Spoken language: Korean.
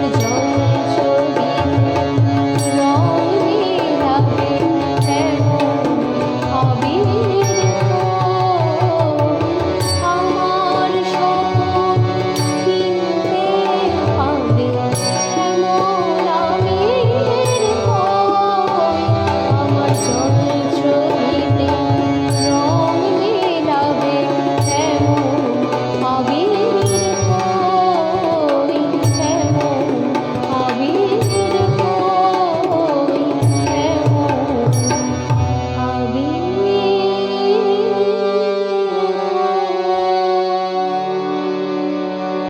널